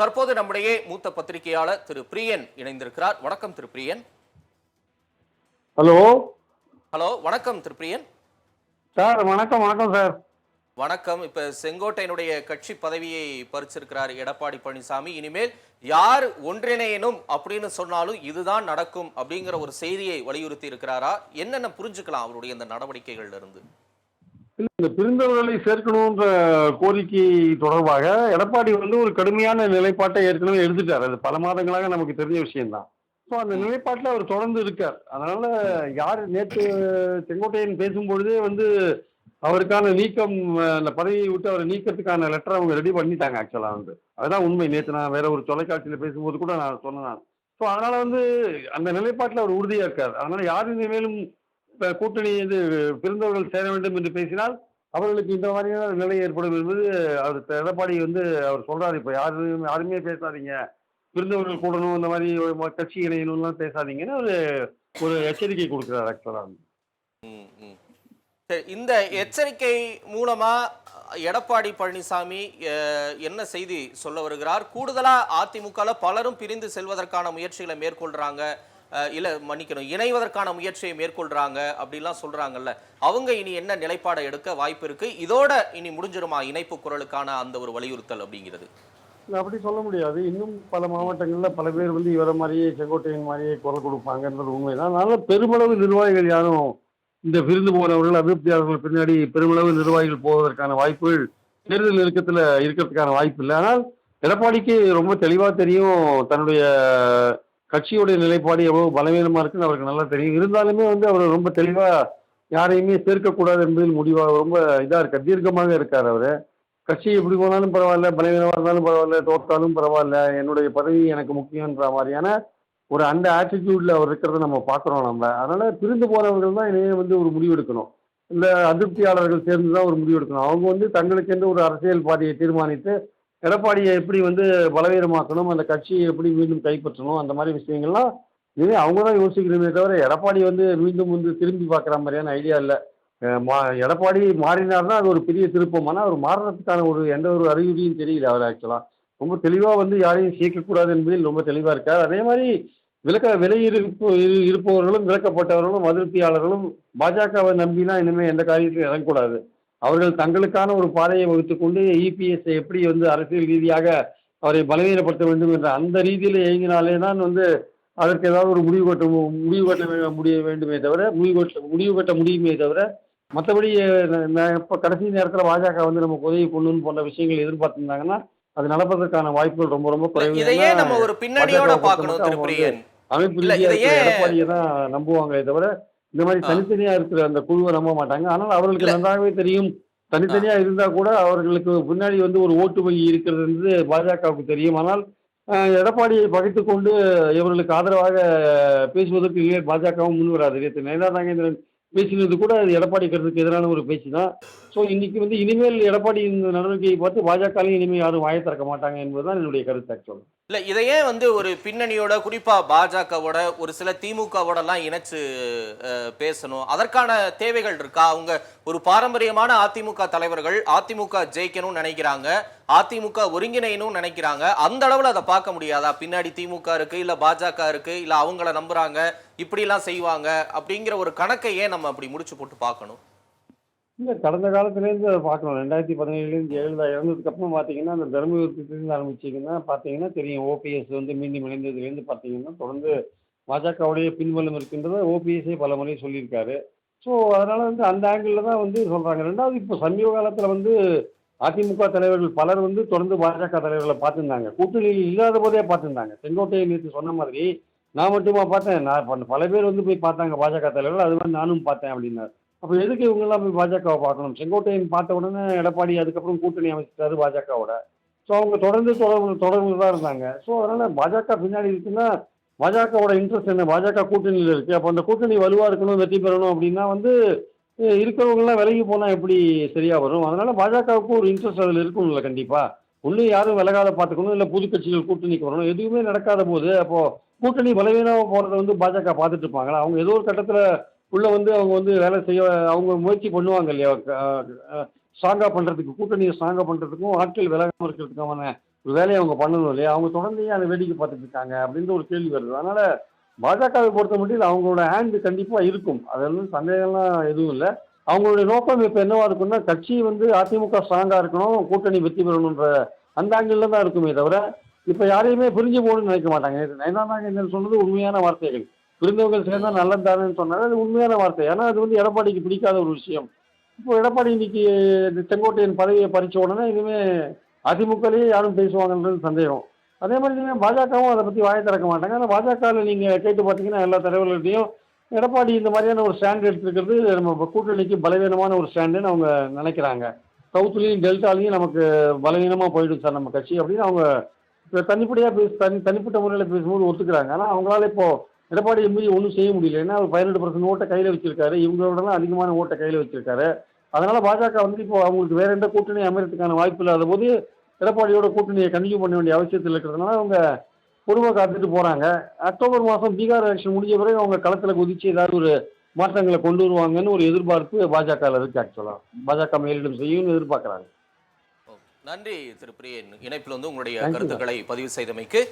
தற்போது நம்முடைய மூத்த பத்திரிகையாளர் திரு பிரியன் இணைந்திருக்கிறார். வணக்கம் திரு பிரியன். ஹலோ? ஹலோ வணக்கம் திரு பிரியன். சார் வணக்கம் வணக்கம் சார். வணக்கம். இப்ப செங்கோட்டையனுடைய கட்சி பதவியை பறிச்சிருக்கிறார் எடப்பாடி பழனிசாமி. இனிமேல் யார் ஒன்றிணையணும் அப்படின்னு சொன்னாலும் இதுதான் நடக்கும் அப்படிங்கிற ஒரு செய்தியை வலியுறுத்தி இருக்கிறாரா? என்னென்ன புரிஞ்சுக்கலாம் அவருடைய இந்த நடவடிக்கைகள்ல இருந்து? இல்லை இந்த பிரிந்தவர்களை சேர்க்கணுன்ற கோரிக்கை தொடர்பாக எடப்பாடி வந்து ஒரு கடுமையான நிலைப்பாட்டை ஏற்கனவே எடுத்துட்டார். அது பல மாதங்களாக நமக்கு தெரிஞ்ச விஷயம்தான். ஸோ அந்த நிலைப்பாட்டில் அவர் தொடர்ந்து இருக்கார். அதனால யார் நேற்று செங்கோட்டையன் பேசும்பொழுதே வந்து அவருக்கான நீக்கம் அந்த பதவியை விட்டு அவரை நீக்கத்துக்கான லெட்டர் அவங்க ரெடி பண்ணிட்டாங்க ஆக்சுவலாக வந்து. அதுதான் உண்மை. நேற்று நான் வேற ஒரு தொலைக்காட்சியில் பேசும்போது கூட நான் சொன்னேன் ஸோ அதனால வந்து அந்த நிலைப்பாட்டில் அவர் உறுதியாக இருக்கார். அதனால யார் இனிமேலும் கூட்டணி இது பிறந்தவர்கள் சேர வேண்டும் என்று பேசினால் அவர்களுக்கு இந்த மாதிரியான நிலை ஏற்படும் என்பது அவர் எடப்பாடி வந்து அவர் சொல்றாரு. இப்போ யாரும் யாருமே பேசாதீங்க. பிறந்தவர்கள் கூடணும் இந்த மாதிரி ஒரு கட்சி இணையணும்லாம் பேசாதீங்கன்னு ஒரு ஒரு எச்சரிக்கை கொடுக்குறார் ஆக்சுவலா ம், ம். சரி இந்த எச்சரிக்கை மூலமா எடப்பாடி பழனிசாமி என்ன செய்தி சொல்ல வருகிறார்? கூடுதலா அதிமுக பலரும் பிரிந்து செல்வதற்கான முயற்சிகளை மேற்கொள்றாங்க. இல்லை மன்னிக்கணும். இணைவதற்கான முயற்சியை மேற்கொள்கிறாங்க அப்படிலாம் சொல்கிறாங்கல்ல அவங்க இனி என்ன நிலைப்பாடை எடுக்க வாய்ப்பு இருக்குது இதோட இனி முடிஞ்சிருமா இணைப்பு குரலுக்கான அந்த ஒரு வலியுறுத்தல் அப்படிங்கிறது? அப்படி சொல்ல முடியாது. இன்னும் பல மாவட்டங்களில் பல பேர் வந்து இவரை மாதிரியே செங்கோட்டையன் மாதிரியே குரல் கொடுப்பாங்கன்றது உண்மைதான். அதனால பெருமளவு நிர்வாகிகள் யாரும் இந்த விருந்து போனவர்கள் அபிவிருத்தியாளர்கள் பின்னாடி பெருமளவு நிர்வாகிகள் போவதற்கான வாய்ப்புகள் தேர்தல் நெருக்கத்தில் இருக்கிறதுக்கான வாய்ப்பு இல்லை. ஆனால் எடப்பாடிக்கு ரொம்ப தெளிவாக தெரியும் தன்னுடைய கட்சியுடைய நிலைப்பாடு எவ்வளவு பலவீனமா இருக்குன்னு அவருக்கு நல்லா தெரியும். இருந்தாலுமே வந்து அவர் ரொம்ப தெளிவா யாரையுமே சேர்க்கக்கூடாது என்பதில் முடிவாக ரொம்ப இதா இருக்கார். தீர்க்கமாக இருக்கார் அவர். கட்சி எப்படி போனாலும் பரவாயில்ல பலவீனமாக இருந்தாலும் பரவாயில்ல தோற்றாலும் பரவாயில்ல என்னுடைய பதவி எனக்கு முக்கியன்ற மாதிரியான ஒரு அந்த ஆட்டிடியூட்ல அவர் இருக்கிறத நம்ம பார்க்குறோம் நம்ம. அதனால பிரிந்து போறவர்கள் தான் இனியே வந்து ஒரு முடிவு எடுக்கணும். இந்த அதிருப்தியாளர்கள் சேர்ந்து தான் ஒரு முடிவு எடுக்கணும். அவங்க வந்து தங்களுக்கென்று ஒரு அரசியல் பாதையை தீர்மானித்து எடப்பாடியை எப்படி வந்து பலவீனமாக்கணும் அந்த கட்சியை எப்படி மீண்டும் கைப்பற்றணும் அந்த மாதிரி விஷயங்கள்லாம் இனிமே அவங்க தான் யோசிக்கணுமே தவிர எடப்பாடி வந்து மீண்டும் வந்து திரும்பி பார்க்குற மாதிரியான ஐடியா இல்லை. மா எடப்பாடி மாறினார்னா அது ஒரு பெரிய திருப்பம். ஆனால் அவர் மாறுறதுக்கான ஒரு எந்த ஒரு அறிகுறியும் தெரியல அவர் ஆக்சுவலாக ரொம்ப தெளிவாக வந்து யாரையும் சேர்க்கக்கூடாது என்பதில் ரொம்ப தெளிவாக இருக்கார். அதே மாதிரி விளக்க விலையிருப்பு இரு- இருப்பவர்களும் விளக்கப்பட்டவர்களும் அதிருப்தியாளர்களும் பாஜகவை நம்பினா இனிமேல் எந்த காரியத்திலும் இறங்கக்கூடாது. அவர்கள் தங்களுக்கான ஒரு பாதையை வகுத்துக் கொண்டு இபிஎஸ்ஐ எப்படி வந்து அரசியல் ரீதியாக அவரை பலவீனப்படுத்த வேண்டும் என்ற அந்த ரீதியில் இயங்கினாலே தான் வந்து அதற்கு ஏதாவது ஒரு முடிவு கட்ட முடிவு கட்ட முடிய வேண்டுமே தவிர முடிவு கட்ட முடிவு கட்ட முடியுமே தவிர மற்றபடி இப்போ கடைசி நேரத்தில் பாஜக வந்து நமக்கு உதவி பண்ணணும்னு போன்ற விஷயங்கள் எதிர்பார்த்திருந்தாங்கன்னா அது நடப்பதற்கான வாய்ப்புகள் ரொம்ப ரொம்ப குறைவு. இதையே நம்ம ஒரு பின்னணியோட பார்க்கணும் அமைப்பு எடப்பாடியை தான் நம்புவாங்களே தவிர இந்த மாதிரி. தனித்தனியா இருக்கிற அந்த குழுவை நம்ப மாட்டாங்க. ஆனால் அவர்களுக்கு. நன்றாகவே தெரியும். தனித்தனியா இருந்தா கூட அவர்களுக்கு பின்னாடி வந்து ஒரு ஓட்டு வங்கி இருக்கிறது வந்து பாஜகவுக்கு தெரியும். ஆனால் எடப்பாடியை பகைத்து கொண்டு இவர்களுக்கு ஆதரவாக பேசுவதற்கு பாஜகவும் முன்வராது நேற்று நயனா நாகேந்திரன் பேசினது கூட அது எடப்பாடி கருத்துக்கு எதிரான ஒரு பேச்சு தான். ஸோ இன்னைக்கு வந்து இனிமேல் எடப்பாடி இந்த நடவடிக்கையை பார்த்து பாஜகலையும் இனிமேல் யாரும் வாயை திறக்க மாட்டாங்க என்பதுதான் என்னுடைய கருத்து ஆக்சுவல் இல்லை இதையே வந்து ஒரு பின்னணியோட குறிப்பாக பாஜகவோட ஒரு சில திமுகவோடலாம் இணைச்சு பேசணும். அதற்கான தேவைகள் இருக்கா? அவங்க ஒரு பாரம்பரியமான அதிமுக தலைவர்கள் அதிமுக ஜெயிக்கணும்னு நினைக்கிறாங்க. அதிமுக ஒருங்கிணைனும் நினைக்கிறாங்க. அந்த அளவில் அதை பார்க்க முடியாதா? பின்னாடி திமுக இருக்கு இல்ல பாஜக இருக்கு இல்ல அவங்கள நம்புறாங்க இப்படிலாம் செய்வாங்க அப்படிங்கிற ஒரு கணக்கை ஏன் நம்ம அப்படி முடிச்சு போட்டு பார்க்கணும்? இல்லை கடந்த காலத்துலேருந்து அதை பார்க்கணும். ரெண்டாயிரத்தி பதினேழுலேருந்து ஜெயலலிதா இறந்ததுக்கு அப்புறம் பார்த்தீங்கன்னா அந்த தர்மயுத்தத்துலேருந்து ஆரம்பிச்சிங்கன்னா பார்த்தீங்கன்னா தெரியும். ஓபிஎஸ் வந்து மீண்டும் இணைந்ததுலேருந்து பார்த்தீங்கன்னா தொடர்ந்து பாஜகவுடைய பின்பலம் இருக்கின்றதை ஓபிஎஸ்ஸே பல முறை சொல்லியிருக்காரு. ஸோ அதனால் வந்து அந்த ஆங்கிளில் தான் வந்து சொல்கிறாங்க ரெண்டாவது இப்போ சமீப காலத்தில் வந்து அதிமுக தலைவர்கள் பலர் வந்து தொடர்ந்து பாஜக தலைவர்களை பார்த்துருந்தாங்க. கூட்டணியில் இல்லாத போதே பார்த்துருந்தாங்க. செங்கோட்டையை நேற்று சொன்ன மாதிரி நான் மட்டுமா பார்த்தேன்? நான் பல பேர் வந்து போய் பார்த்தாங்க பாஜக தலைவர்கள். அது மாதிரி நானும் பார்த்தேன் அப்படின்னாரு. அப்போ எதுக்கு இவங்கெல்லாம் போய் பாஜகவை பார்க்கணும்? செங்கோட்டையன் பார்த்த உடனே எடப்பாடி அதுக்கப்புறம் கூட்டணி அமைச்சிட்டாரு பாஜகவோட. ஸோ அவங்க தொடர்ந்து தொடர்பு தொடர்பு தான் இருந்தாங்க. ஸோ அதனால் பாஜக பின்னாடி இருக்குன்னா பாஜகவோட இன்ட்ரெஸ்ட் என்ன? பாஜக கூட்டணியில் இருக்குது அப்போ அந்த கூட்டணி வலுவாக இருக்கணும் வெற்றி பெறணும் அப்படின்னா வந்து இருக்கிறவங்களாம் விலகி போனால் எப்படி சரியாக வரும்? அதனால் பாஜகவுக்கு ஒரு இன்ட்ரெஸ்ட் அதில் இருக்கும்ல கண்டிப்பாக ஒண்ணு யாரும் விலகாத பார்த்துக்கணும் இல்லை புது கட்சிகள் கூட்டணிக்கு வரணும். எதுவுமே நடக்காத போது அப்போ கூட்டணி பலவீனமாக போகிறத வந்து பாஜக பார்த்துட்டு இருப்பாங்களா? அவங்க ஏதோ ஒரு கட்டத்தில் உள்ளே வந்து அவங்க வந்து வேலை செய்ய அவங்க முயற்சி பண்ணுவாங்க இல்லையா? ஸ்ட்ராங்காக பண்ணுறதுக்கு கூட்டணியை ஸ்ட்ராங்காக பண்ணுறதுக்கும் ஆட்கள் விலகாமல் இருக்கிறதுக்கான ஒரு வேலையை அவங்க பண்ணணும் இல்லையா? அவங்க தொடர்ந்து ஏன் அதை வேடிக்கை பார்த்துட்டு இருக்காங்க? அப்படின்ற ஒரு கேள்வி வருது. அதனால் பாஜகவை பொறுத்த மட்டும் அவங்களோட ஹேண்ட் கண்டிப்பாக இருக்கும். அதெல்லாம் வந்து சந்தேகம்லாம் எதுவும் இல்லை. அவங்களுடைய நோக்கம் இப்போ என்னவா இருக்கும்னா கட்சி வந்து அதிமுக ஸ்ட்ராங்காக இருக்கணும் கூட்டணி வெற்றி பெறணுன்ற அந்த ஆங்கிளில் தான் இருக்குமே தவிர இப்போ யாரையுமே பிரிஞ்சு போகணும்னு நினைக்க மாட்டாங்க. நேற்று நயனாநாயகன் சொன்னது உண்மையான வார்த்தைகள். பிரிந்தவர்கள் சேர்ந்தால் நல்லதானு சொன்னாங்க அது உண்மையான வார்த்தை. ஏன்னா அது வந்து எடப்பாடிக்கு பிடிக்காத ஒரு விஷயம். இப்போ எடப்பாடி இன்னைக்கு இந்த பதவியை பறிச்ச உடனே இனிமே அதிமுகலேயே யாரும் பேசுவாங்கன்றது சந்தேகம். அதே மாதிரி நீங்கள் பாஜகவும் அதை பற்றி வாயை திறக்க மாட்டாங்க. ஆனால் பாஜகவில் நீங்கள் கேட்டு பார்த்தீங்கன்னா எல்லா தலைவர்கள்ட்டையும் எடப்பாடி இந்த மாதிரியான ஒரு ஸ்டாண்ட் எடுத்துருக்கிறது நம்ம கூட்டணிக்கு பலவீனமான ஒரு ஸ்டாண்டுன்னு அவங்க நினைக்கிறாங்க. சவுத்துலேயும் டெல்டாலையும் நமக்கு பலவீனமாக போயிடும் சார் நம்ம கட்சி அப்படின்னு அவங்க தனிப்படியாக தனிப்படையாக பேச தனி தனிப்பட்ட முறையில் பேசும்போது ஒத்துக்கிறாங்க. ஆனால் அவங்களால இப்போ எடப்பாடி மீறி ஒன்றும் செய்ய முடியல. ஏன்னா அவர் பதினெட்டு பர்சன்ட் ஓட்டை கையில் வச்சிருக்காரு. இவங்களோடலாம் அதிகமான ஓட்டை கையில் வச்சிருக்காரு. அதனால் பாஜக வந்து இப்போ அவங்களுக்கு வேற எந்த கூட்டணி அமைறதுக்கான வாய்ப்பு இல்லாத போது எடப்பாடியோட கூட்டணியை கண்டினியூ பண்ண வேண்டிய அவசியத்தில் இருக்கிறதுனால அவங்க பொறுமை காத்துட்டு போறாங்க. அக்டோபர் மாதம் பீகார் எலெக்ஷன் முடிஞ்ச பிறகு அவங்க களத்தில் குதிச்சு ஏதாவது ஒரு மாற்றங்களை கொண்டு வருவாங்கன்னு ஒரு எதிர்பார்ப்பு பாஜக இருக்கு ஆக்சுவலாக பாஜக மேலிடம் செய்யும்னு எதிர்பார்க்குறாங்க. நன்றி திரு பிரியன். இணைப்பில் வந்து உங்களுடைய கருத்துக்களை பதிவு செய்தமைக்கு